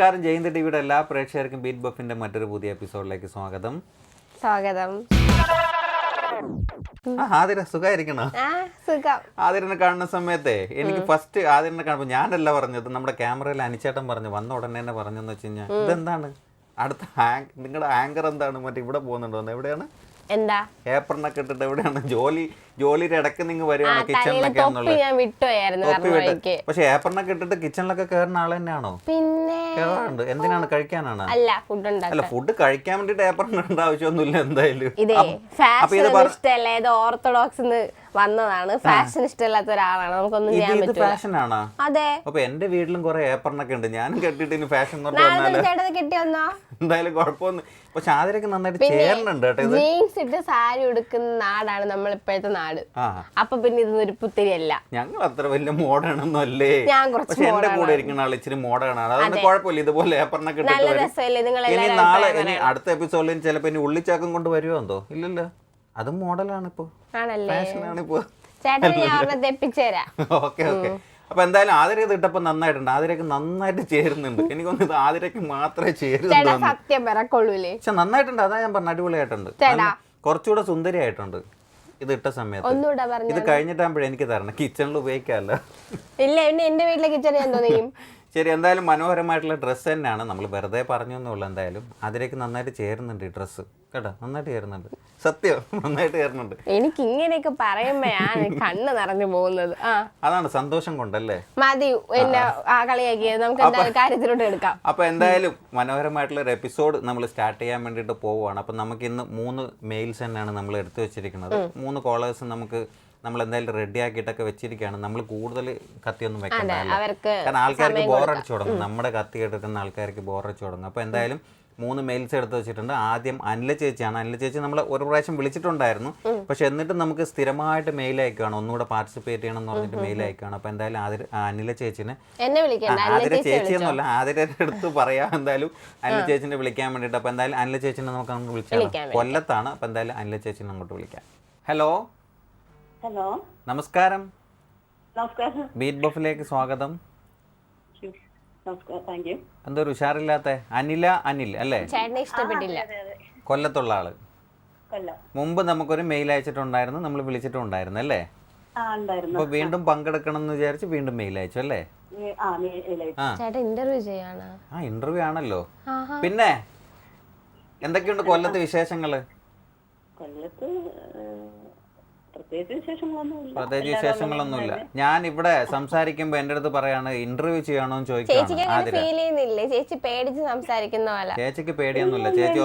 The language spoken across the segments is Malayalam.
നമസ്കാരം. ജയന്ത് ടിവിയുടെ എല്ലാ പ്രേക്ഷകർക്കും ബീറ്റ് ബഫിന്റെ മറ്റൊരു പുതിയ എപ്പിസോഡിലേക്ക് സ്വാഗതം. സ്വാഗതം. ആതിര സുഖമായിരിക്കണോ ആ സുഖം. ആതിരനെ കാണുന്ന സമയത്തെ എനിക്ക് ഫസ്റ്റ് ആതിരനെ കാണുമ്പോൾ ഞാനല്ല പറഞ്ഞത് നമ്മുടെ ക്യാമറയിൽ അനിച്ചേട്ടൻ പറഞ്ഞു വന്ന ഉടനെ തന്നെ പറഞ്ഞെന്ന് വെച്ച് കഴിഞ്ഞാൽ ഇതെന്താണ്? അടുത്ത നിങ്ങളുടെ ആങ്കർ എന്താണ്? മറ്റേ ഇവിടെ പോകുന്നുണ്ടോ? എവിടെയാണ്? എന്താ? ഏപ്രണൊക്കെ ഇട്ടിട്ട് എവിടെയാണ്? ജോലി ജോലിയുടെ ഇടയ്ക്ക് നിങ്ങൾ വരുവാണോ കിച്ചണിലൊക്കെ തൊപ്പി പക്ഷെ ഏപ്പറിനൊക്കെ ഇട്ടിട്ട് കിച്ചണിലൊക്കെ കയറുന്ന ആൾ തന്നെയാണോ? പിന്നെ കയറാറുണ്ട് എന്തിനാണ്? കഴിക്കാനാണ്? അല്ല ഫുഡ് അല്ല ഫുഡ് കഴിക്കാൻ വേണ്ടിട്ട് ഏപ്പറിനുണ്ട് ഇടേണ്ട ആവശ്യമൊന്നുമില്ല എന്തായാലും. ഇതേ ഓർത്തഡോക്സ് വന്നതാണ്. ഫാഷൻ ഇഷ്ടമില്ലാത്ത ഒരാളാണ്. നമുക്കൊന്നും ചെയ്യാൻ പറ്റില്ല അതെ. അപ്പൊ എന്റെ വീട്ടിലും കുറെ ഏപ്പറിനൊക്കെ ഉണ്ട്. ഞാനും കെട്ടിട്ട് ഇനി ഫാഷൻ കിട്ടിയൊന്നോ എന്തായാലും കുഴപ്പമൊന്നും പക്ഷെ ആതിരക്ക് നന്നായിട്ട് ചേരണുണ്ട് കേട്ടോ. ജീൻസ് ഇട്ട് സാരി ഉടുക്കുന്ന നാടാണ് നമ്മൾ ഇപ്പോഴത്തെ നാട്. ആ. അപ്പൊ പിന്നെ ഇതൊന്നും ഒരു പുത്തിരിയല്ല. ഞങ്ങൾ അത്ര വലിയ മോഡേൺ ഒന്നും അല്ലേ ഞാൻ കുറച്ച് എന്റെ കൂടെ ഇരിക്കുന്ന ആൾ ഇച്ചിരി മോഡേൺ ആണ് അതുകൊണ്ട് കുഴപ്പമില്ല ഇതുപോലെ നല്ല രസമല്ലേ? നിങ്ങൾ ഇനി നാളെ ഇനി അടുത്ത എപ്പിസോഡിൽ ചിലപ്പോ ഇനി ഉള്ളിച്ചാക്കം കൊണ്ട് വരുമോ എന്തോ? ഇല്ലല്ലോ. അതും മോഡലാണ് ഇപ്പൊ. ആണല്ലേ? ആണ് ഇപ്പൊ. ചേട്ടന് ഞാൻ ഓക്കെ ഓക്കെ. അപ്പൊ എന്തായാലും ആതിര ഇത് ഇട്ടപ്പോ നന്നായിട്ടുണ്ട്. ആതിരക്ക് നന്നായിട്ട് ചേരുന്നുണ്ട്. എനിക്ക് ഇത് ആതിരക്ക് മാത്രമേ ചേരുന്നുള്ളൂ പക്ഷെ നന്നായിട്ടുണ്ട്. അതാ ഞാൻ പറഞ്ഞ അടിപൊളിയായിട്ടുണ്ട്. കുറച്ചുകൂടെ സുന്ദരിയായിട്ടുണ്ട്. ഇത് ഇട്ട സമയത്ത്. ഒന്നുകൂടെ പറഞ്ഞു ഇത് കഴിഞ്ഞിട്ടാകുമ്പോഴേ എനിക്ക് തരണം. കിച്ചണിൽ ഉപയോഗിക്കാമല്ലോ. ഇല്ല എന്നെ എന്റെ വീട്ടിലെ കിച്ചൺ ഞാൻ തോന്നിയും ശരി എന്തായാലും മനോഹരമായിട്ടുള്ള ഡ്രസ്സ് തന്നെയാണ്. നമ്മൾ വെറുതെ പറഞ്ഞു എന്നുള്ളൂ എന്തായാലും. അതിലേക്ക് നന്നായിട്ട് ചേരുന്നുണ്ട് ഈ ഡ്രസ്സ് കേട്ടോ? നന്നായിട്ട് ചേരുന്നുണ്ട്. സത്യം നന്നായിട്ട് ചേരുന്നുണ്ട്. എനിക്ക് ഇങ്ങനെയൊക്കെ പറയുമ്പോഴാണ് കണ്ണ് നിറഞ്ഞു പോകുന്നത്. അതാണ് സന്തോഷം കൊണ്ടല്ലേ? മതി എന്നെ ആ കളിയാക്കിയത് നമുക്ക് കാര്യത്തിലോട്ട് എടുക്കാം. അപ്പോൾ എന്തായാലും മനോഹരമായിട്ടുള്ള ഒരു എപ്പിസോഡ് നമ്മൾ സ്റ്റാർട്ട് ചെയ്യാൻ വേണ്ടിയിട്ട് പോവുകയാണ്. അപ്പൊ നമുക്ക് ഇന്ന് മൂന്ന് മെയിൽസ് തന്നെയാണ് നമ്മൾ എടുത്തു വെച്ചിരിക്കുന്നത്. മൂന്ന് കോളേഴ്സ് നമുക്ക് നമ്മൾ എന്തായാലും റെഡി ആക്കിയിട്ടൊക്കെ വെച്ചിരിക്കുകയാണ്. നമ്മൾ കൂടുതൽ കത്തിയൊന്നും വെക്കണ്ട കാരണം ആൾക്കാർക്ക് ബോറടിച്ചു തുടങ്ങും. നമ്മുടെ കത്തി എടുക്കുന്ന ആൾക്കാർക്ക് ബോറടിച്ചു തുടങ്ങും. അപ്പോൾ എന്തായാലും മൂന്ന് മെയിൽസ് എടുത്ത് വെച്ചിട്ടുണ്ട്. ആദ്യം അനില ചേച്ചിയാണ്. അനില ചേച്ചി നമ്മൾ ഒരു പ്രാവശ്യം വിളിച്ചിട്ടുണ്ടായിരുന്നു. പക്ഷെ എന്നിട്ട് നമുക്ക് സ്ഥിരമായിട്ട് മെയിൽ അയക്കുകയാണ്. ഒന്നുകൂടെ പാർട്ടിസിപ്പേറ്റ് ചെയ്യണം എന്ന് പറഞ്ഞിട്ട് മെയിൽ അയക്കുകയാണ്. അപ്പൊ എന്തായാലും ആതിര അനില ചേച്ചിനെ ആതിര ചേച്ചി എന്നല്ല ആതിരയുടെ അടുത്ത് പറയാം. എന്തായാലും അനില ചേച്ചിനെ വിളിക്കാൻ വേണ്ടിയിട്ട്. അപ്പൊ എന്തായാലും അനില ചേച്ചിനെ നമുക്ക് അങ്ങോട്ട് വിളിക്കാം, കൊല്ലത്താണ്. അപ്പൊ എന്തായാലും അനില ചേച്ചിനെ അങ്ങോട്ട് വിളിക്കാം. Hello hello. നമസ്കാരം. നമസ്കാരം. ബീറ്റ് ബഫിലേക്ക് സ്വാഗതം. എന്തൊരു ഉഷാറില്ലാത്ത അനില അനിൽ അല്ലേ? ചേട്ടനെ ഇഷ്ടപ്പെട്ടില്ല. അതെ അതെ കൊല്ലത്തുള്ള ആൾ. കൊല്ലം. മുമ്പ് നമുക്കൊരു മെയിൽ അയച്ചിട്ടുണ്ടായിരുന്നു നമ്മൾ വിളിച്ചിട്ടുണ്ടായിരുന്നു അല്ലേ? ആ ഉണ്ടായിരുന്നു. അപ്പൊ വീണ്ടും പങ്കെടുക്കണം എന്ന് വിചാരിച്ച് വീണ്ടും മെയിൽ അയച്ചു അല്ലേ? ഇന്റർവ്യൂ ചെയ്യാണ്. ആ ഇന്റർവ്യൂ ആണല്ലോ. പിന്നെ എന്തൊക്കെയുണ്ട് കൊല്ലത്ത് വിശേഷങ്ങൾ? കൊല്ലത്ത് പ്രത്യേകിച്ച് വിശേഷങ്ങളൊന്നുമില്ല. ഞാൻ ഇവിടെ സംസാരിക്കുമ്പോ എന്റെ അടുത്ത് പറയാണ് ഇന്റർവ്യൂ ചെയ്യണോ ചോദിക്കുന്നില്ലേ ചേച്ചി പേടിച്ച് സംസാരിക്കുന്ന പോലെ ചേച്ചിക്ക് പേടിയൊന്നുമില്ല. ചേച്ചി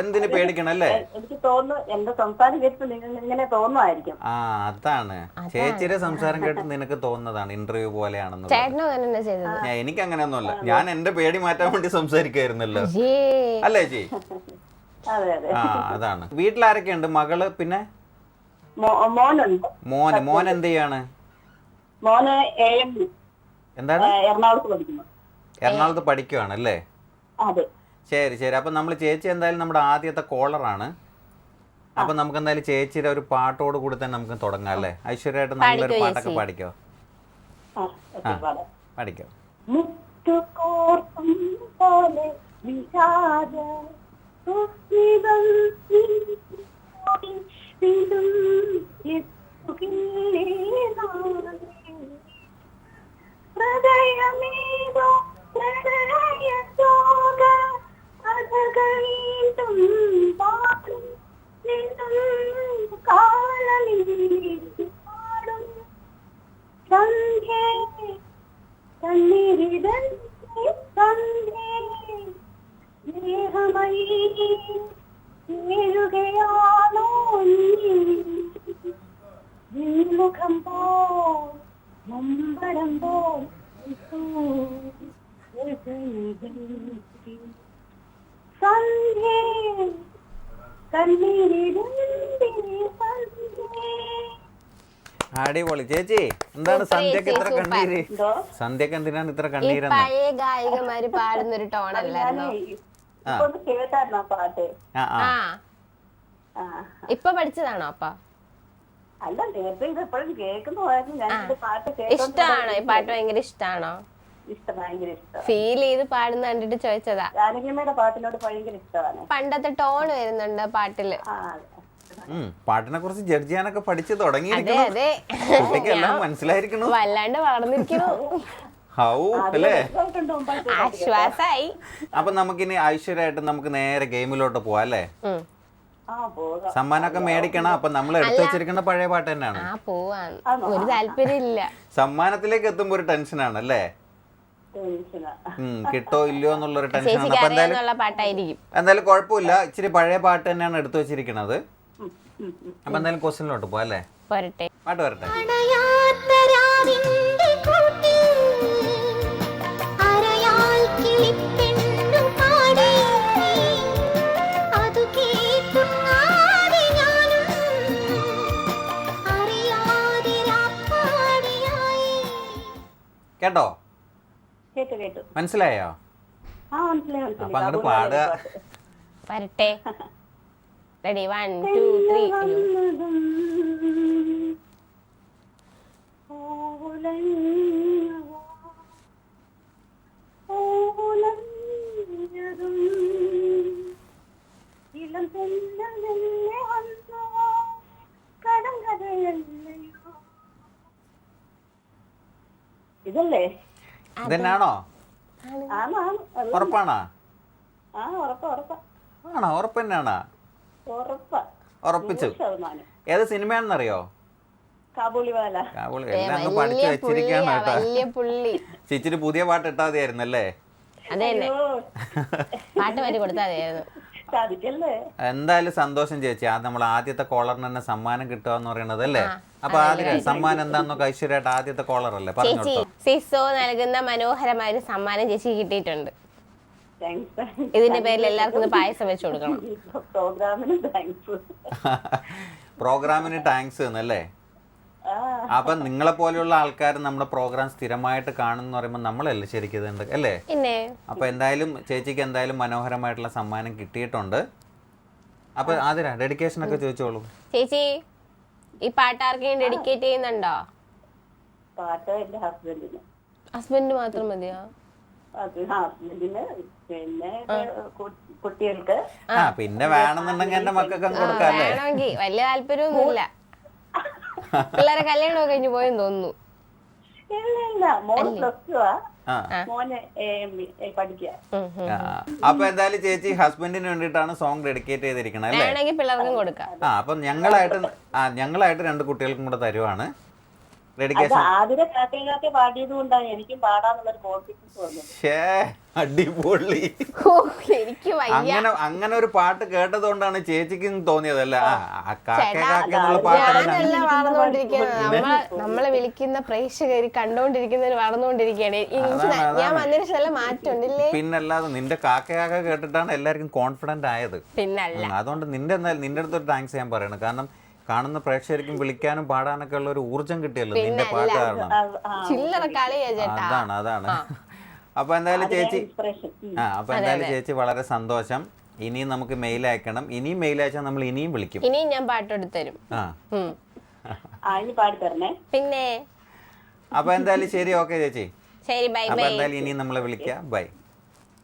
എന്തിനു പേടിക്കണം അല്ലേ? എനിക്ക് തോന്നുന്നു എന്റെ സംസാരം കേട്ട് നിങ്ങൾ ഇങ്ങനെ തോന്നുമായിരിക്കും. ആ അതാണ്. ചേച്ചിയുടെ സംസാരം കേട്ട് നിനക്ക് തോന്നുന്നതാണ് ഇന്റർവ്യൂ പോലെയാണെന്ന് എനിക്ക് അങ്ങനെയൊന്നുമല്ല ഞാൻ എന്റെ പേടി മാറ്റാൻ വേണ്ടി സംസാരിക്കായിരുന്നല്ലോ അല്ലേ ചേച്ചി? അതെ അതെ. ആ അതാണ്. വീട്ടിലാരൊക്കെയുണ്ട്? മകൾ പിന്നെ? മോനുണ്ട്. മോന് മോൻ എന്ത് ചെയ്യാണ് മോന് എന്താണ്? എറണാകുളത്ത് പഠിക്കുന്നു. എറണാകുളത്ത് പഠിക്കുവാണ് അല്ലേ ശരി ശരി. അപ്പൊ നമ്മൾ ചേച്ചി എന്തായാലും നമ്മുടെ ആദ്യത്തെ കോളറാണ് അപ്പൊ നമുക്ക് എന്തായാലും ചേച്ചിയുടെ ഒരു പാട്ടോട് കൂടി തന്നെ നമുക്ക് തുടങ്ങാം അല്ലേ? ഐശ്വര്യമായിട്ട് നമ്മളൊരു പാട്ടൊക്കെ. പാടിക്കോ? പോലെ വിഷാദ നാളെ? ഹൃദയമേതോ പ്രണയശോക കഥകൾ വീണ്ടും പാടും വീണ്ടും കാലമിലേക്ക് അടിപൊളി. ചേച്ചി എന്താണ് സന്ധ്യക്ക് ഇത്ര കണ്ണീര് സന്ധ്യക്ക് എന്തിനാണ് ഇത്ര കണ്ണീര് പഴയ ഗായികമാര് പാടുന്ന ഒരു ടോൺ അല്ലായിരുന്നു ഇപ്പൊ പഠിച്ചതാണോ അപ്പ? ഇഷ്ടാണോ? ഈ പാട്ട് ഭയങ്കര ഇഷ്ടാണോ? ഫീൽ ചെയ്ത് പാടുന്ന കണ്ടിട്ട് ചോദിച്ചതാ. പാട്ടിനോട് ഭയങ്കര ഇഷ്ടമാണ്. പണ്ടത്തെ ടോൺ വരുന്നുണ്ട് പാട്ടിൽ. പാട്ടിനെ കുറിച്ച് ജഡ്ജ് ചെയ്യാനൊക്കെ പഠിച്ചു അതെ തുടങ്ങിയിരിക്കണം അതെ എല്ലാം മനസ്സിലായിരിക്കണു വല്ലാണ്ട് വളർന്നിരിക്കുന്നു. ഹൗ അല്ലേ? ആശ്വാസായി. അപ്പൊ നമുക്കിനി ഐശ്വര്യമായിട്ട് നമുക്ക് നേരെ ഗെയിമിലോട്ട് പോവാ അല്ലേ? സമ്മാനൊക്കെ സമ്മാനമൊക്കെ മേടിക്കണം. അപ്പൊ നമ്മൾ എടുത്തു വെച്ചിരിക്കുന്ന പഴയ പാട്ട് തന്നെയാണ്. ഒരു സമ്മാനത്തിലേക്ക് എത്തുമ്പോ ഒരു ടെൻഷനാണ് അല്ലേ? കിട്ടോ ഇല്ലയോ എന്നുള്ള ഒരു ടെൻഷൻ എന്തായാലും കുഴപ്പമില്ല. ഇച്ചിരി പഴയ പാട്ട് തന്നെയാണ് എടുത്തു വെച്ചിരിക്കുന്നത്. അപ്പൊ എന്തായാലും ക്വസ്റ്റ്യനിലോട്ട് പോലെ വരട്ടെ. പോരട്ടെ പാട്ട് വരട്ടെ. കേട്ടോ? കേട്ടു കേട്ടു. മനസ്സിലായോ? അപ്പൊ അങ്ങോട്ട് പാടുക. വരട്ടെ. Ready one two three. ഇതല്ലേ? ഉറപ്പാണോ? ആ ഉറപ്പ ഉറപ്പ. ആണോ? ഉറപ്പ് തന്നെയാണോ? ഉറപ്പിച്ചു. ഏത് സിനിമയാണെന്നറിയോ? പഠിച്ചു വെച്ചിരിക്കാണ് കേട്ടോ. പുതിയ പാട്ട് ഇട്ടാ മതിയായിരുന്നല്ലേ അതെ തന്നെ പാട്ട് മാറ്റി മതിയായിരുന്നു. എന്തായാലും സന്തോഷം ചേച്ചി. ആ നമ്മൾ ആദ്യത്തെ കോളറിന് തന്നെ സമ്മാനം കിട്ടുക എന്ന് പറയുന്നത് അല്ലേ അപ്പൊ ആദ്യം സമ്മാനം എന്താന്നൊക്കെ ഐശ്വര്യമായിട്ട് ആദ്യത്തെ കോളർ അല്ലേ പറഞ്ഞു സിസോ നൽകുന്ന മനോഹരമായ ഒരു സമ്മാനം ചേച്ചി കിട്ടിയിട്ടുണ്ട്. ഇതിന്റെ പേരിൽ എല്ലാവർക്കും പായസം വെച്ച് കൊടുക്കണം. പ്രോഗ്രാമിന് താങ്ക്സ് പ്രോഗ്രാമിന് താങ്ക്സ് എന്നല്ലേ? ആ. അപ്പൊ നിങ്ങളെ പോലെയുള്ള ആൾക്കാർ നമ്മുടെ പ്രോഗ്രാം സ്ഥിരമായിട്ട് കാണുന്ന പറയുമ്പോൾ നമ്മളല്ലേ ശരിക്കും അല്ലേ? അപ്പൊ എന്തായാലും ചേച്ചിക്ക് എന്തായാലും മനോഹരമായിട്ടുള്ള സമ്മാനം കിട്ടിയിട്ടുണ്ട്. അപ്പൊ ആതിര ഡെഡിക്കേഷൻ ഒക്കെ ചോദിച്ചോളൂ. ചേച്ചി ഈ പാട്ട് ആർക്കെങ്കിലും ഡെഡിക്കേറ്റ് ചെയ്യുന്നുണ്ടോ? പാട്ട് എന്റെ ഹസ്ബൻഡിന് ഹസ്ബൻഡ് മാത്രം മതിയോ? കുട്ടികൾക്ക്. ആ പിന്നെ വേണമെന്നുണ്ടെങ്കിൽ എന്റെ മക്കൾക്ക് കൊടുക്കാല്ലേ കൊടുക്കാം വേണമെങ്കിൽ വലിയ താല്പര്യമൊന്നുമില്ല. പിള്ളേരെ കല്യാണം കഴിഞ്ഞു പോയെന്ന് തോന്നുന്നു. അപ്പൊ എന്തായാലും ചേച്ചി ഹസ്ബൻഡിന് വേണ്ടിട്ടാണ് സോങ് ഡെഡിക്കേറ്റ് ചെയ്തിരിക്കുന്നത് അല്ലേ? വേണമെങ്കിൽ പിള്ളേർക്കും കൊടുക്കാം. ആ അപ്പൊ ഞങ്ങളായിട്ട് ആ ഞങ്ങളായിട്ട് രണ്ട് കുട്ടികൾക്കും കൂടെ തരുവാണ്. അത് ഡെഡിക്കേഷൻ ആദ്യം കാക്കേ കാക്കേ പാടിയത് കൊണ്ടാണ് എനിക്കും പാടാന്നുള്ളൊരു കോൺഫിഡൻസ് വന്നത്. ഷേ അടിപൊളി. ഓ, എനിക്ക് വയ്യ. അങ്ങനെ അങ്ങനെ ഒരു പാട്ട് കേട്ടത് കൊണ്ടാണ് ചേച്ചിക്ക് തോന്നിയതല്ല ആ, ആ കാക്ക കാക്ക എന്നുള്ള പാട്ട് ഞാനല്ല വളർന്നുകൊണ്ടിരിക്കുന്നത് നമ്മളെ നമ്മളെ വിളിക്കുന്ന പ്രേക്ഷകർ കണ്ടോണ്ടിരിക്കുന്നവർ വളർന്നുകൊണ്ടിരിക്കുകയാണ്. എനിക്ക് ന- ഞാൻ വന്നതിന് ശേഷം നല്ല മാറ്റമുണ്ടല്ലേ പിന്നല്ലാതെ നിന്റെ കാക്ക കാക്ക കേട്ടിട്ടാണ് എല്ലാവർക്കും കോൺഫിഡന്റ് ആയത്. പിന്നല്ല. ഉം, അതുകൊണ്ട് നിന്റെ എന്തായാലും നിന്റെ അടുത്തൊരു താങ്ക്സ് ഞാൻ പറയണം. കാരണം കാണുന്ന പ്രേക്ഷകർക്കും വിളിക്കാനും പാടാനൊക്കെ ഉള്ള ഒരു ഊർജം കിട്ടിയല്ലോ നിന്റെ പാട്ട് കാരണം. ചില്ലറ കളിയാ ചേട്ടാ. അതാണ് അതാണ്. അപ്പൊ എന്തായാലും ചേച്ചി ആ അപ്പൊ എന്തായാലും ചേച്ചി വളരെ സന്തോഷം. ഇനിയും നമുക്ക് മെയിൽ അയക്കണം. ഇനിയും മെയിൽ അയച്ചാൽ നമ്മൾ ഇനിയും വിളിക്കും. ഇനിയും ഞാൻ പാട്ടെടുത്തരും ആ. പിന്നെ? അപ്പൊ എന്തായാലും ശരി ഓക്കെ ചേച്ചി. ശരി ബൈ അപ്പൊ ബൈ. എന്തായാലും ഇനിയും നമ്മളെ വിളിക്കാം. ബൈ.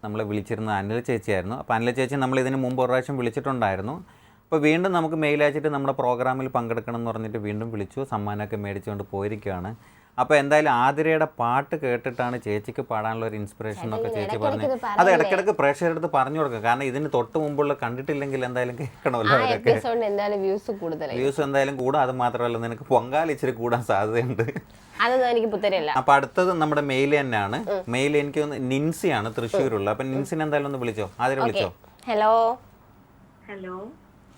നമ്മളെ വിളിച്ചിരുന്ന അനില ചേച്ചിയായിരുന്നു. അപ്പോൾ അനിൽ ചേച്ചി നമ്മൾ ഇതിന് മുമ്പ് ഒരു പ്രാവശ്യം വിളിച്ചിട്ടുണ്ടായിരുന്നു. അപ്പോൾ വീണ്ടും നമുക്ക് മെയിൽ അയച്ചിട്ട് നമ്മുടെ പ്രോഗ്രാമിൽ പങ്കെടുക്കണം എന്ന് പറഞ്ഞിട്ട് വീണ്ടും വിളിച്ചു സമ്മാനമൊക്കെ മേടിച്ചുകൊണ്ട് പോയിരിക്കുകയാണ്. അപ്പോൾ എന്തായാലും ആതിരയുടെ പാട്ട് കേട്ടിട്ടാണ് ചേച്ചിക്ക് പാടാനുള്ള ഒരു ഇൻസ്പിറേഷൻ ഒക്കെ ചേച്ചി പറഞ്ഞു. അത് ഇടയ്ക്കിടയ്ക്ക് പ്രേക്ഷകരുടെ അടുത്ത് പറഞ്ഞു കൊടുക്കുക കാരണം ഇതിന് തൊട്ട് മുമ്പുള്ള കണ്ടിട്ടില്ലെങ്കിൽ എന്തായാലും കേൾക്കണമല്ലോ അവരൊക്കെ. എന്തായാലും വ്യൂസ് വ്യൂസ് എന്തായാലും കൂടും അത് മാത്രമല്ല നിനക്ക് പൊങ്കാല ഇച്ചിരി കൂടാൻ സാധ്യതയുണ്ട്. അപ്പൊ അടുത്തത് നമ്മുടെ മെയിൽ തന്നെയാണ്. മെയിൽ എനിക്ക് നിൻസിയാണ് തൃശ്ശൂരുള്ള. അപ്പൊ നിൻസിനെ എന്തായാലും ഒന്ന് വിളിച്ചോ? ആദ്യം വിളിച്ചോ? ഹലോ? ഹലോ?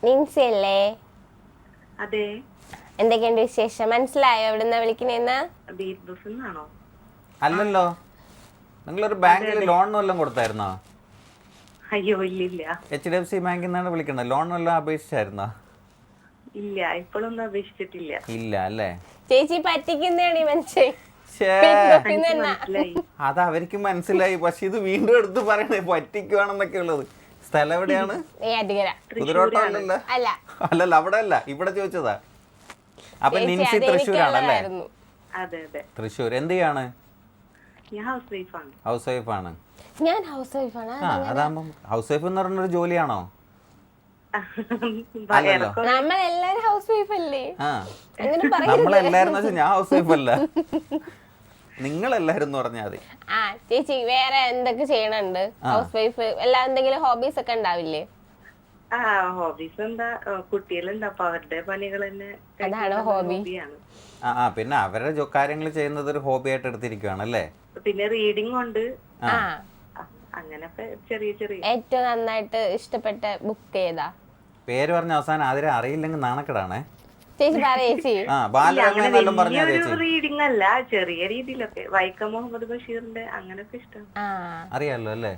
നിൻസി അല്ലേ അതെ. എന്തൊക്കെയുണ്ട് വിശേഷം? മനസ്സിലായോ എവിടുന്നാ എന്നാണോ അല്ലല്ലോ. നിങ്ങളൊരു ബാങ്കിൽ ലോൺ വല്ലതും കൊടുത്തായിരുന്നോ? അയ്യോ ഇല്ലില്ല. എച്ച് ഡി എഫ് സി ബാങ്കിൽ നിന്നാണ് വിളിക്കുന്നത്. ലോൺ വല്ലതും അപേക്ഷിച്ചായിരുന്നോ? ഇല്ല ഇപ്പോഴൊന്നും അപേക്ഷിച്ചിട്ടില്ല. ഇല്ല അല്ലേ? ചേച്ചി പറ്റിക്കുന്നതാണ് ഈ മനുഷ്യൻ. അത് അവർക്ക് മനസ്സിലായി. പക്ഷെ ഇത് വീണ്ടും എടുത്ത് പറയണേ പറ്റിക്കുവാണെന്നൊക്കെ ഉള്ളത് സ്ഥലം എവിടെയാണ്? നെയ്യാറ്റിക്കര കുതിരോട്ടം അല്ല. അല്ലല്ല അവിടെ അല്ല ഇവിടെ ചോദിച്ചതാ. അപ്പൊ നിൻസി തൃശ്ശൂർ തൃശ്ശൂരാണല്ലേ? അതെ അതെ. തൃശ്ശൂർ എന്ത് ചെയ്യാണ്? ഞാൻ ഹൗസ് വൈഫാണ് ഹൗസ് വൈഫാണ് ഞാൻ ഹൗസ് വൈഫാണ് ആ അതാകുമ്പം ഹൗസ് വൈഫ് എന്ന് പറഞ്ഞൊരു ജോലിയാണോ? നമ്മളെല്ലാരും ഹൗസ് വൈഫ് അല്ലേ നമ്മളെല്ലാരും ഞാൻ ഹൗസ് വൈഫ് അല്ല നിങ്ങളെല്ലാരും എന്ന് പറഞ്ഞാൽ മതി. ആ ചേച്ചി വേറെ എന്തൊക്കെ ചെയ്യണുണ്ട്? ഹൗസ് വൈഫ് എല്ലാ എന്തെങ്കിലും ഹോബീസ് ഒക്കെ ഉണ്ടാവില്ലേ? ആ ഹോബീസ് എന്താ? കുട്ടികളുണ്ട് അപ്പൊ അവരുടെ പണികൾ തന്നെ അതാണോ hobby? ഹോബിയാണ് ആ ആ പിന്നെ അവരുടെ കാര്യങ്ങൾ ചെയ്യുന്നത് ഒരു ഹോബി ആയിട്ട് എടുത്തിരിക്കുകയാണ് അല്ലേ? പിന്നെ റീഡിംഗ് ഉണ്ട്. അങ്ങനൊക്കെ ചെറിയ ചെറിയ. ഏറ്റവും നന്നായിട്ട് ഇഷ്ടപ്പെട്ട ബുക്ക് ഏതാ? പേര് പറഞ്ഞ അവസാനം ആതിരെ അറിയില്ലെങ്കിൽ നാണക്കെടാണേ. ചേച്ചി പറ ചേച്ചി. ആ ബാലരമ എന്നെല്ലാം പറഞ്ഞാ ചേച്ചി? റീഡിംഗ് അല്ല ചെറിയ രീതിയിലൊക്കെ. വൈക്കം മുഹമ്മദ് ബഷീറിന്റെ അങ്ങനൊക്കെ ഇഷ്ടം അറിയാലോ അല്ലേ?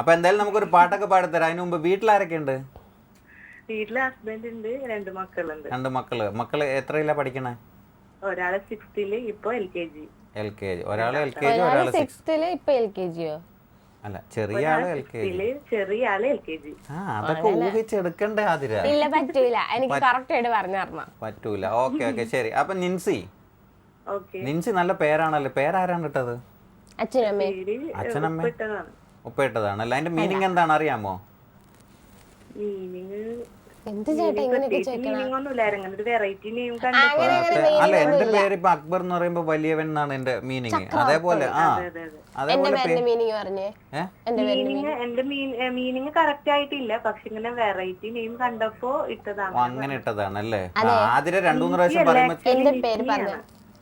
അപ്പൊ എന്തായാലും നമുക്കൊരു പാട്ടൊക്കെ പാടിത്തരാം. അതിന് മുമ്പ് വീട്ടിലാരൊക്കെ ഉണ്ട് വീട്ടിൽ ഹസ്ബൻഡ് ഉണ്ട് രണ്ട് മക്കളുണ്ട്. രണ്ട് മക്കൾ. മക്കൾ എത്രയിലാ പഠിക്കണേ? ഒരാൾ സിക്സ്ത്തിൽ ഇപ്പൊ L K G L K G ഒരാൾ എൽ കെ ജി ഒരാൾ സിക്സ്ത്തിൽ ഇപ്പൊ എൽ കെ ജിയോ അല്ല ചെറിയ ആൾ എൽ കെ ജി ചെറിയ ആൾ എൽ കെ ജി ആ അതൊക്കെ ഊഹിച്ചെടുക്കണ്ടേ ആതിര? ഇല്ല പറ്റൂല. എനിക്ക് കറക്റ്റ് ആയിട്ട് പറഞ്ഞു തരണം. പറ്റൂല. ഓക്കെ ഓക്കെ ശരി. അപ്പൊ നിൻസി. ഓക്കെ. നിൻസി നല്ല പേരാണല്ലോ? പേരാരാണ് ഇട്ടത്? അച്ഛനമ്മ. ഇട്ടതാണ് അല്ല? അതിന്റെ മീനിങ് എന്താണ് അറിയാമോ? മീനിങ് അല്ല എന്റെ പേര് ഇപ്പൊ അക്ബർ എന്ന് പറയുമ്പോ വലിയവൻ എന്നാണ് എന്റെ മീനിങ്. അതേപോലെ ആ മീനിങ് കറക്റ്റ് ആയിട്ടില്ല. പക്ഷെ ഇങ്ങനെ വെറൈറ്റി നെയിം കണ്ടപ്പോ ഇട്ടതാണ്. അങ്ങനെ ഇട്ടതാണ് അല്ലേ ആതിര രണ്ടു മൂന്ന് പ്രാവശ്യം പറയുമ്പോ എന്റെ പേര് പറഞ്ഞു.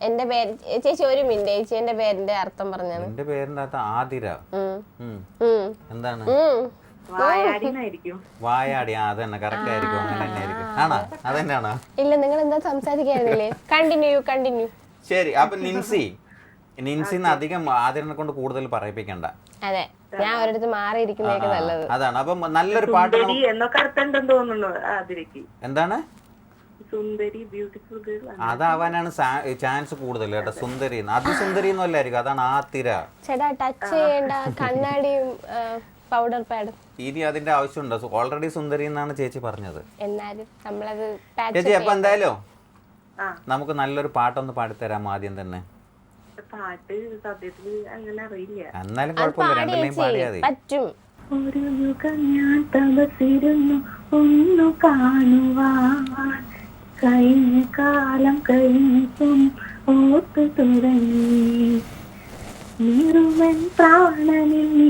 എന്റെ പേര് ചേച്ചി ഒരു മിനിറ്റ് ചേച്ചി എന്റെ പേരിന്റെ അർത്ഥം പറഞ്ഞു എന്റെ പേരിന്റെ അർത്ഥം ആതിര. എന്താണ്? വായാടി ആ അതന്നെ കറക്റ്റ് ആയിരിക്കും അങ്ങനെ തന്നെ ആയിരിക്കും. ആണോ? അതന്നെയാണോ? ഇല്ല നിങ്ങൾ എന്താ സംസാരിക്കാനില്ലേ കണ്ടിന്യൂ കണ്ടിന്യൂ ശരി അപ്പൊ നിൻസി നിൻസിന്ന് അധികം ആതിരനെ കൊണ്ട് കൂടുതൽ പറയിപ്പിക്കണ്ട. അതെ ഞാൻ ഒരിടത്ത് മാറിയിരിക്കുന്നതൊക്കെ നല്ലത്. അതാണ്. അപ്പൊ നല്ലൊരു പാട്ട് എന്നൊക്കെ അർത്ഥം തോന്നുന്നു എന്താണ്? സുന്ദരി ബ്യൂട്ടിഫുൾ ഗേൾ അതാവാനാണ് ചാൻസ് കൂടുതൽ കേട്ടോ സുന്ദരി അതിസുന്ദരി ഒന്നും അല്ലായിരിക്കും അതാണ് ആ തിര ചേട്ടാ ടച്ച് ചെയ്യേണ്ട കണ്ണാടിയും പൗഡർ പാഡ്. ഇനി അതിന്റെ ആവശ്യമുണ്ടോ? ഓൾറെഡി സുന്ദരി എന്നാണ് ചേച്ചി പറഞ്ഞത്. എന്നാലും നമ്മളത് പാച്ച് ചേച്ചി അപ്പൊ എന്തായാലും ആ. നമുക്ക് നല്ലൊരു പാട്ടൊന്ന് പാടിത്തരാം ആദ്യം തന്നെ. പാട്ട് സത്യത്തിൽ അങ്ങനെ അറിയില്ല. എന്നാലും കുഴപ്പമില്ല. രണ്ടിനെയും പറ്റും. ഒരു യുഗം ഞാൻ തപസിരുന്നു ഒന്നു കാണുവാൻ കഴിഞ്ഞ കാലം കഴിഞ്ഞും ഓർത്തു തുടങ്ങി. നിറുവൻ പ്രാണനിൽ നീ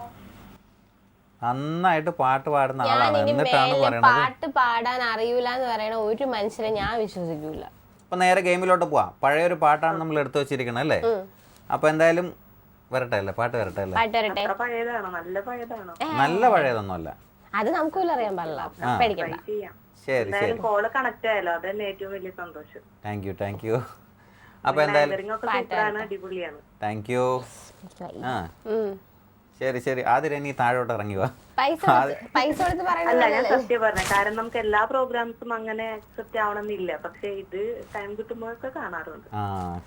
നന്നായിട്ട് പാട്ട് പാടുന്ന ആളാണ് എന്നിട്ടാണ് പറയുന്നത്. പാട്ട് പാടാൻ അറിയൂല എന്ന് പറയുന്ന ഒരു മനുഷ്യരെ ഞാൻ വിശ്വസിക്കൂല. അപ്പൊ നേരെ ഗെയിമിലോട്ട് പോവാം. പഴയ ഒരു പാട്ടാണ് നമ്മൾ എടുത്തു വെച്ചിരിക്കുന്നത് അല്ലേ? അപ്പൊ എന്തായാലും വരട്ടെ അല്ലേ? പാട്ട് വരട്ടെ അല്ലേ? പാട്ട് വരട്ടെ. അത്ര പഴയതാണോ. നല്ല പഴയതൊന്നും അല്ല. പഴയതൊന്നുമല്ല അത് നമുക്ക് പോലും അറിയാൻ പാടില്ല. പേടിക്കണ്ട. ശരി ശരി എന്തായാലും കോൾ കണക്ട് ആയല്ലോ. അതന്നെ ഏറ്റവും വലിയ സന്തോഷം. താങ്ക് യു താങ്ക് യു അപ്പൊ എന്തായാലും Layering സൂപ്പറാണ് അടിപൊളിയാണ്. താങ്ക് യു ആ. ശരി ശരി. ആതിര നീ താഴോട്ട് ഇറങ്ങി വാ. പൈസ കൊടുത്ത്- പൈസ കൊടുത്ത് അല്ല ഞാൻ സത്യം പറഞ്ഞ കാരണം നമുക്ക് എല്ലാ പ്രോഗ്രാംസും അങ്ങനെ അക്സെപ്റ്റ് ആവണമെന്നില്ല. പക്ഷെ ഇത് ടൈം കിട്ടുമ്പോഴൊക്കെ കാണാറുണ്ട്. ആ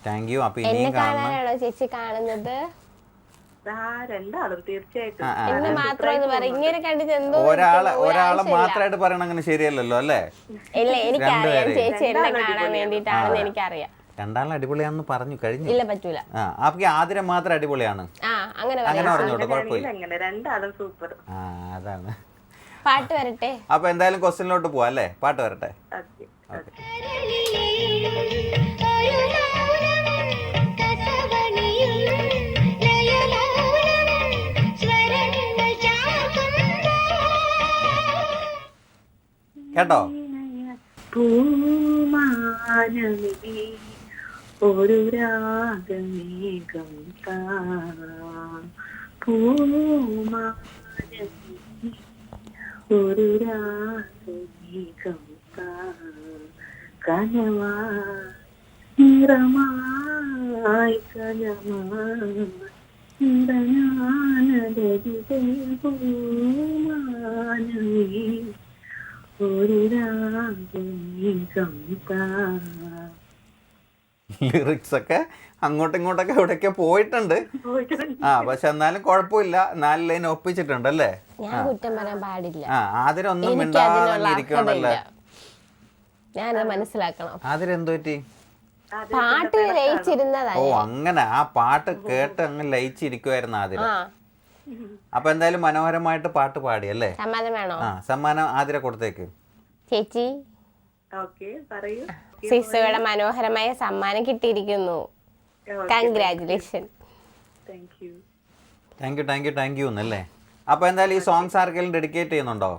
താങ്ക് യു അപ്പൊ എന്നെ ഇനിയും കാണണം. കാണാനാണോ ചേച്ചി കാണുന്നത്? ആ രണ്ടാളും തീർച്ചയായിട്ടും. ആ, ആ. എന്നെ മാത്രം എന്ന് പറ ഇങ്ങനെ കണ്ടിട്ട് എന്തോ ഒരാളെ നിൽക്കുന്നു. ഒരു ഒരാളെ ആവശ്യമില്ല. മാത്രമായിട്ട് പറയണ അങ്ങനെ ശരിയല്ലല്ലോ അല്ലേ? ഇല്ല എനിക്കറിയാം രണ്ടുപേരെയും. ചേച്ചി എന്നെ കാണാൻ വേണ്ടിയിട്ടാണെന്ന് എനിക്കറിയാം. രണ്ടാളും അടിപൊളിയാണെന്ന് പറഞ്ഞു കഴിഞ്ഞു. ഇല്ല പറ്റൂല. ആ അപ്പൊ ആതിര മാത്രം അടിപൊളിയാണ്. ആ അങ്ങനെ രണ്ടാളും സൂപ്പർ ആ അതാണ്. പാട്ട് വരട്ടെ? അപ്പൊ എന്തായാലും ക്വസ്റ്റ്യനിലോട്ട് പോവാം അല്ലേ? പാട്ട് വരട്ടെ. കേട്ടോ? പൂമാനമേ ഒരു പൂമാനമേ ഒരു രാഗമേഘം താ കനവാ നിറമായി ഒരു രാഗമേകം. ലിറിക്സ് ഒക്കെ അങ്ങോട്ടും ഇങ്ങോട്ടൊക്കെ എവിടെയൊക്കെ പോയിട്ടുണ്ട്. ആ പക്ഷെ എന്നാലും കുഴപ്പമില്ല. നാല് ലൈൻ ഒപ്പിച്ചിട്ടുണ്ട് അല്ലേ ഞാൻ കുറ്റം പറയാൻ പാടില്ല. ആ ആതിരൊന്നും എനിക്ക് അതിനുള്ള മിണ്ടാതെ ഇരിക്കണല്ലോ ഞാനത് മനസ്സിലാക്കണം. പാട്ട് ലയിച്ചിരുന്നതാ ഓ അങ്ങനെ ആ പാട്ട് കേട്ട് അങ്ങ് ലയിച്ചിരിക്കുമായിരുന്നു ആതിര. അപ്പൊ എന്തായാലും മനോഹരമായിട്ട് പാട്ട് പാടി അല്ലേ സമ്മാനം വേണോ? ആ സമ്മാനം ആതിര കൊടുത്തേക്ക്. ചേച്ചി. ഓക്കെ പറയൂ. സിസോയുടെ മനോഹരമായ സമ്മാനം കിട്ടിയിരിക്കുന്നു. Congratulation thank you thank you thank you എന്നല്ലേ? അപ്പൊ എന്തായാലും ഈ സോങ്സ് ആർക്കെങ്കിലും ഡെഡിക്കേറ്റ് ചെയ്യുന്നുണ്ടോ?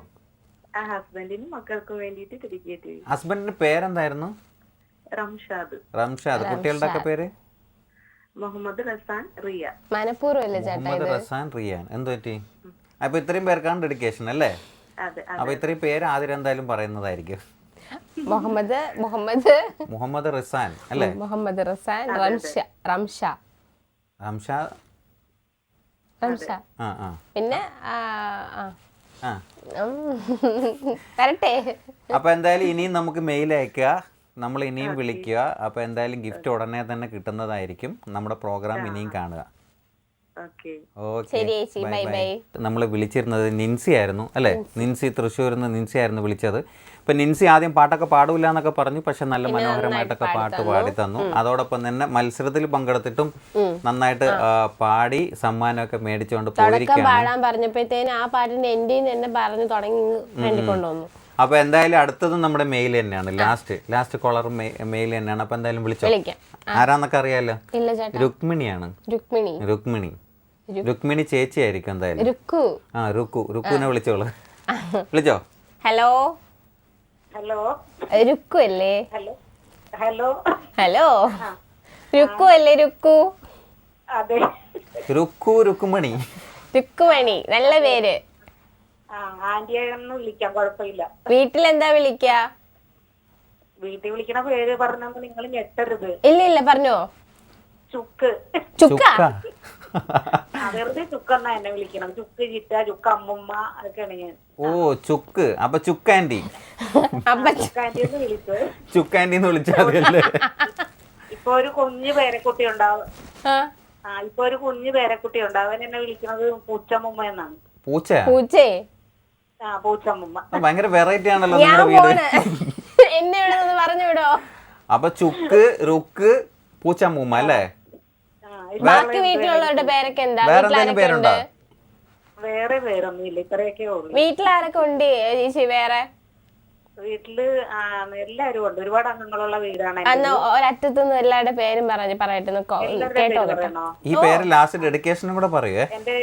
ഹസ്ബൻഡിനും മക്കൾക്കും വേണ്ടിയിട്ട് ഡെഡിക്കേറ്റ് ചെയ്യും. ഹസ്ബൻഡിന്റെ പേരെന്തായിരുന്നു? റംഷാദ്. റംഷാദ്. കുട്ടികളുടെ ഒക്കെ പേര്? മുഹമ്മദ് റസാൻ റിയ. മനഃപൂർവമല്ലേ ചേട്ടാ മുഹമ്മദ് റസാൻ റിയാൻ എന്ത് പറ്റി? അപ്പൊ ഇത്രയും പേർക്കാണ് ഡെഡിക്കേഷൻ അല്ലേ? അതെ. അപ്പൊ ഇത്രയും പേര് ആദ്യം എന്തായാലും പറയുന്നതായിരിക്കും. മുഹമ്മദ് മുഹമ്മദ്. മുഹമ്മദ് റസാൻ അല്ലേ? മുഹമ്മദ് റസാൻ റംഷ റംഷ. റംഷ? റംഷ. ആ ആ. പിന്നെ ആ, വരട്ടെ. അപ്പൊ എന്തായാലും ഇനിയും നമുക്ക് മെയിൽ അയക്കുക നമ്മൾ ഇനിയും വിളിക്കുക. അപ്പൊ എന്തായാലും ഗിഫ്റ്റ് ഉടനെ തന്നെ കിട്ടുന്നതായിരിക്കും. നമ്മുടെ പ്രോഗ്രാം ഇനിയും കാണുക. ഓക്കെ. ശരി ബൈ ബൈ. നമ്മൾ വിളിച്ചിരുന്നത് നിൻസി ആയിരുന്നു അല്ലെ? നിൻസി തൃശ്ശൂരിൽ നിന്ന് നിൻസി ആയിരുന്നു വിളിച്ചത്. ഇപ്പൊ നിൻസി ആദ്യം പാട്ടൊക്കെ പാടില്ല എന്നൊക്കെ പറഞ്ഞു പക്ഷെ നല്ല മനോഹരമായിട്ടൊക്കെ പാട്ട് പാടി. തന്നു അതോടൊപ്പം തന്നെ മത്സരത്തിൽ പങ്കെടുത്തിട്ടും നന്നായിട്ട് പാടി സമ്മാനമൊക്കെ മേടിച്ചുകൊണ്ട് പോയിരിക്കുകയാണ്. പാടാൻ പറഞ്ഞപ്പോഴത്തേന് ആ പാട്ടിന്റെ എന്റെ തന്നെ പറഞ്ഞു തുടങ്ങി കൊണ്ടുവന്നു. അപ്പൊ എന്തായാലും അടുത്തത് നമ്മുടെ മെയിൽ തന്നെയാണ്. ലാസ്റ്റ് ലാസ്റ്റ് കോളർ മെയിൽ തന്നെയാണ്. അപ്പൊ എന്തായാലും വിളിച്ചോ? ആരാന്നൊക്കെ അറിയാലോ? രുക്മിണിയാണ്. രുക്മിണി. രുക്മിണി. രുക്മിണി ചേച്ചി ആയിരിക്കും എന്തായാലും. രുക്കു. ആ രുക്കു. രുക്കുവിനെ വിളിച്ചോളൂ. വിളിച്ചോ? ഹലോ? ഹലോ. രുക്കു അല്ലേ ഹലോ. ഹലോ. ഹലോ. രുക്കു അല്ലേ രുക്കു? അതെ. രുക്കു രുക്കുമണി. രുക്കുമണി. നല്ല പേര്. വിളിക്കാം കുഴപ്പമില്ല. വീട്ടിലെന്താ വിളിക്ക? വീട്ടിൽ വിളിക്കണ പേര് പറഞ്ഞു നിങ്ങൾ ഞെട്ടരുത്. ഇല്ല ഇല്ല പറഞ്ഞോ. ചുക്ക്? ചുക്ക. വെറുതെ ചുക്കെന്നാ എന്നെ വിളിക്കണം ചുക്ക് ചിറ്റ ചുക്ക് അമ്മുമ്മ അതൊക്കെയാണ് ഞാൻ. ഓ ചുക്ക്. അപ്പൊ ചുക്കാൻഡി ചുക്കാൻഡി ആന്റിയെന്ന് വിളിച്ചത്. ചുക്കാന്റി എന്ന് വിളിച്ചാൽ ഇപ്പൊ ഒരു കുഞ്ഞു പേരക്കുട്ടി ഉണ്ടാവും. ആ, ഇപ്പൊ ഒരു കുഞ്ഞു പേരക്കുട്ടി ഉണ്ട്. അവൻ എന്നെ വിളിക്കുന്നത് പൂച്ചമ്മുമ്മ എന്നാണ്. പൂച്ച? പൂച്ചേ? ആ പൂച്ചമ്മുമ്മ. ആ, ഭയങ്കര വെറൈറ്റി ആണല്ലോ എന്നെ പറഞ്ഞു വിടോ അപ്പൊ ചുക്ക് റുക്ക് പൂച്ചമ്മൂമ്മ അല്ലേ? ബാക്കി വീട്ടിലുള്ളവരുടെ പേരൊക്കെ എന്താ വേറെ എന്തെങ്കിലും വീട്ടിലാരൊക്കെ പേരുണ്ടോ? ഉണ്ട്? വേറെ പേരൊന്നുമില്ല ഇത്രയൊക്കെ ഉള്ളു. വീട്ടിലാരൊക്കെ ഉണ്ട് ചേച്ചി വേറെ? വീട്ടിൽ എല്ലാരും ഉണ്ട്. ഒരുപാട് അംഗങ്ങളുള്ള വീടാണ് അന്ന് ഒരറ്റത്തു നിന്ന് എല്ലാവരുടെ പേരും പറഞ്ഞു പറയട്ടെ കേട്ടോ ഈ പേര് ലാസ്റ്റ് ഡെഡിക്കേഷനും കൂടെ പറയേ. എന്റെ.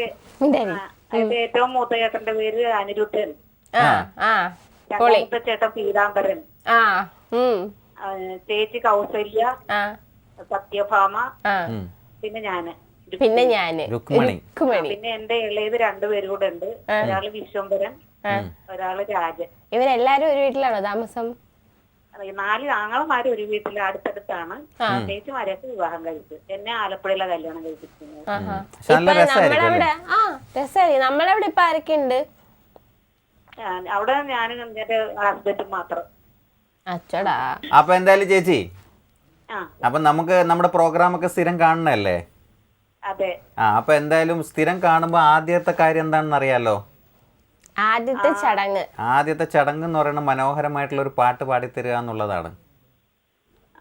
ഏറ്റവും മൂത്ത ചേട്ടന്റെ പേര് അനിരുദ്ധൻ. ആ ആ. രണ്ടാമത്തെ ചേട്ടൻ പീതാംബരൻ. ചേച്ചി കൗസല്യ ആ. സത്യഭാമ. പിന്നെ ഞാൻ. പിന്നെ ഞാൻ. രുക്മണി. പിന്നെ എന്റെ ഇളയത് രണ്ടുപേരും കൂടെ ഉണ്ട്. ഒരാൾ വിശ്വംഭരൻ ഒരാൾ രാജൻ. ഇവരെല്ലാരും ഒരു വീട്ടിലാണോ താമസം? നാല് ആങ്ങളമാരും ഒരു വീട്ടിൽ അടുത്തടുത്താണ്. ചേച്ചിമാരെയൊക്കെ വിവാഹം കഴിച്ചു. എന്നെ ആലപ്പുഴയിലെ കല്യാണം രസമായിരിക്കും നമ്മളവിടെ ഇപ്പൊ ആരൊക്കെയുണ്ട്? ആ, അവിടെ ഞാനും എന്റെ ഹസ്ബൻഡും മാത്രം. അച്ചടാ. അപ്പൊ എന്തായാലും ചേച്ചി? അപ്പൊ നമുക്ക് നമ്മുടെ പ്രോഗ്രാം ഒക്കെ സ്ഥിരം കാണണല്ലേ അതെ. ആ അപ്പൊ എന്തായാലും സ്ഥിരം കാണുമ്പോ ആദ്യത്തെ കാര്യം എന്താണെന്ന് അറിയാലോ? ആദ്യത്തെ ചടങ്ങ്. ആദ്യത്തെ ചടങ്ങ് എന്ന് പറയുന്നത് മനോഹരമായിട്ടുള്ള ഒരു പാട്ട് പാടി തരിക എന്നുള്ളതാണ്.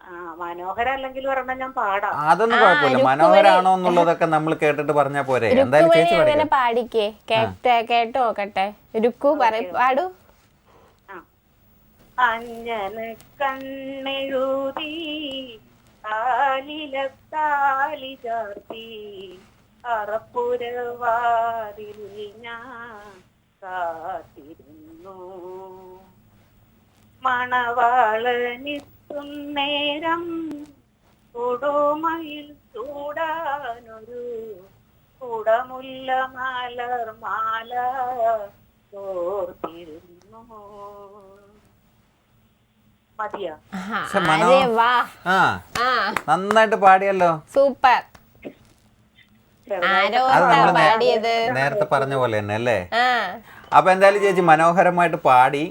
ആ മനോഹര അല്ലെങ്കിൽ പറഞ്ഞാൽ ഞാൻ പാടാം. അതൊന്നും കുഴപ്പമില്ല. മനോഹരാണോ എന്നുള്ളതൊക്കെ നമ്മൾ കേട്ടിട്ട് പറഞ്ഞാ പോരെ. എന്തായാലും ചേച്ചി പാടിക്കേ? കേട്ടെ കേട്ട് നോക്കട്ടെ രുക്കു പറ പാടു. അഞ്ജന കണ്ണെഴുതി ആലിലത്താലി ചാർത്തി അറപ്പുരവാതിൽ ഞാൻ കാത്തിരുന്നു. മണവാളനിത്തും നേരം കൊടുമയിൽ ചൂടാനൊരു കുടമുല്ല മാലർ മാല തോർത്തിരുന്നു. മതിയാ? നന്നായിട്ട് പാടിയല്ലോ. സൂപ്പർ. നേരത്തെ പറഞ്ഞ പോലെ തന്നെ അല്ലേ? അപ്പൊ എന്തായാലും ചേച്ചി മനോഹരമായിട്ട് പാടി.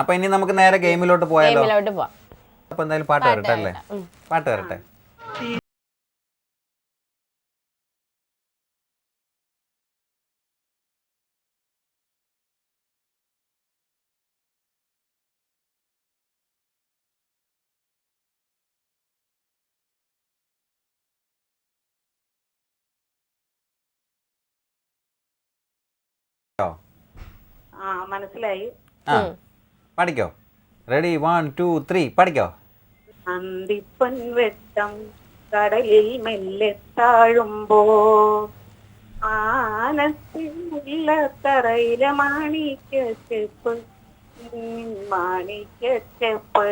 അപ്പൊ ഇനി നമുക്ക് നേരെ ഗെയിമിലോട്ട് പോയാലോ? അപ്പൊ എന്തായാലും പാട്ട് വരട്ടെ അല്ലേ? പാട്ട് വരട്ടെ. മനസ്സിലായി. ആ പഠിക്കോ? റെഡി വൺ ടു ത്രീ പഠിക്കോ? അന്തിപ്പൻ വെട്ടം കടലിൽ മെല്ലെ താഴുമ്പോ ആനത്തിനുള്ള തറയിലെ മാണിക്ക ചെപ്പ് മാണിക്ക ചെപ്പ്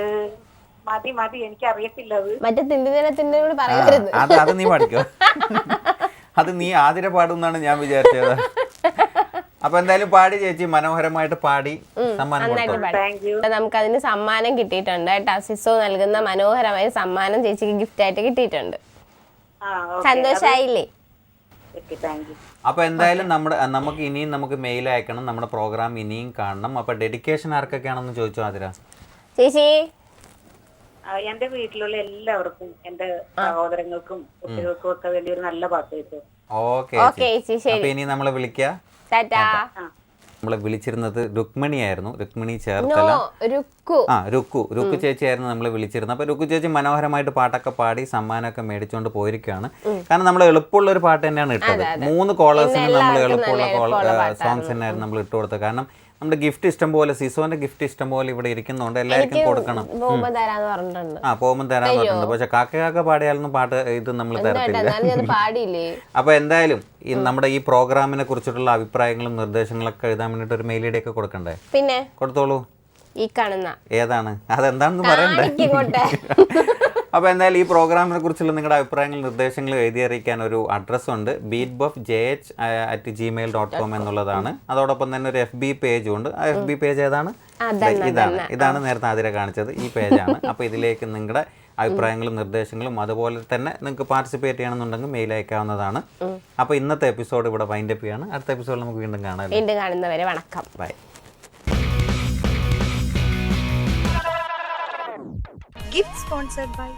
മതി മതി എനിക്ക് അറിയത്തില്ല അത്. മറ്റേ തിണ്ടിദിനത്തിന്റെ കൂടെ പറയരുത്. അത് അത് നീ പഠിക്കോ? അത് നീ ആതിര പാടുന്നാണ് ഞാൻ വിചാരിച്ചത്. അപ്പൊ എന്തായാലും പാടി ചേച്ചി മനോഹരമായിട്ട് പാടി സമ്മാനം കൊടുത്തു നമുക്ക് അതിന് സമ്മാനം കിട്ടിയിട്ടുണ്ട് കേട്ടോ. സിസോ നൽകുന്ന മനോഹരമായ സമ്മാനം ചേച്ചിക്ക് ഗിഫ്റ്റ് ആയിട്ട് കിട്ടിയിട്ടുണ്ട്. ആ സന്തോഷായില്ലേ? അപ്പൊ എന്തായാലും നമ്മുടെ നമുക്ക് ഇനിയും നമുക്ക് മെയിൽ അയക്കണം. നമ്മുടെ പ്രോഗ്രാം ഇനിയും കാണണം. അപ്പൊ ഡെഡിക്കേഷൻ ആർക്കൊക്കെയാണെന്ന് ചോദിച്ചു ആതിര? ചേച്ചി? എന്റെ വീട്ടിലുള്ള എല്ലാവർക്കും എന്റെ സഹോദരങ്ങൾക്കും കുട്ടികൾക്കും ഒക്കെ വേണ്ടി ഒരു നല്ല പാട്ട് വെച്ചു ഓക്കെ ഓക്കെ ചേച്ചി ശരി. ഇനി നമ്മളെ വിളിക്കുക ടാറ്റാ നമ്മളെ വിളിച്ചിരുന്നത് രുക്മിണി ആയിരുന്നു. രുക്മിണി നോ ചേർത്തല രുക്കു. ആ രുക്കു. രുക്കു ചേച്ചിയായിരുന്നു നമ്മളെ വിളിച്ചിരുന്നത്. അപ്പൊ രുക്കു ചേച്ചി മനോഹരമായിട്ട് പാട്ടൊക്കെ പാടി സമ്മാനമൊക്കെ മേടിച്ചുകൊണ്ട് പോയിരിക്കുകയാണ് കാരണം നമ്മൾ എളുപ്പമുള്ള ഒരു പാട്ട് തന്നെയാണ് ഇട്ടത്. മൂന്ന് കോളേഴ്സിന് നമ്മൾ എളുപ്പമുള്ള. സോങ്സ് തന്നെയായിരുന്നു നമ്മൾ ഇട്ടുകൊടുത്തത് കാരണം നമ്മുടെ ഗിഫ്റ്റ് ഇഷ്ടം പോലെ സിസോന്റെ ഗിഫ്റ്റ് ഇഷ്ടം പോലെ ഇവിടെ ഇരിക്കുന്നതുകൊണ്ട് എല്ലാവർക്കും കൊടുക്കണം. തരാന്ന് പറഞ്ഞിട്ടുണ്ട്. ആ പോകുമ്പോൾ തരാൻ പറ്റുന്നുണ്ട് പക്ഷെ കാക്ക കാക്ക പാടിയാലൊന്നും പാട്ട് ഇത് നമ്മൾ തരത്തില്ല. അപ്പൊ എന്തായാലും ഈ നമ്മുടെ ഈ പ്രോഗ്രാമിനെ കുറിച്ചിട്ടുള്ള അഭിപ്രായങ്ങളും നിർദ്ദേശങ്ങളൊക്കെ എഴുതാൻ വേണ്ടിട്ട് ഒരു മെയിലിടെ ഒക്കെ കൊടുക്കണ്ടേ? പിന്നെ കൊടുത്തോളൂ. ഈ കാണുന്ന. ഏതാണ്? അതെന്താണെന്ന് പറയണ്ടേ? അപ്പോൾ എന്തായാലും ഈ പ്രോഗ്രാമിനെ കുറിച്ചുള്ള നിങ്ങളുടെ അഭിപ്രായങ്ങൾ നിർദ്ദേശങ്ങൾ എഴുതി അറിയിക്കാൻ ഒരു അഡ്രസ്സുണ്ട് beat buff J H at Gmail dot com എന്നുള്ളതാണ്. അതോടൊപ്പം തന്നെ ഒരു എഫ് ബി പേജും ഉണ്ട്. ആ എഫ് ബി പേജ് ഏതാണ്? ഇതാണ്. ഇതാണ് നേരത്തെ ആതിര കാണിച്ചത്. ഈ പേജാണ് അപ്പോൾ ഇതിലേക്ക് നിങ്ങളുടെ അഭിപ്രായങ്ങളും നിർദ്ദേശങ്ങളും അതുപോലെ തന്നെ നിങ്ങൾക്ക് പാർട്ടിസിപ്പേറ്റ് ചെയ്യണമെന്നുണ്ടെങ്കിൽ മെയിൽ അയക്കാവുന്നതാണ്. അപ്പോൾ ഇന്നത്തെ എപ്പിസോഡ് ഇവിടെ വൈൻഡപ്പ് ചെയ്യാണ്. അടുത്ത എപ്പിസോഡിൽ നമുക്ക് വീണ്ടും കാണാം വീണ്ടും കാണുന്നവരെ വണക്കം. By Gift sponsored by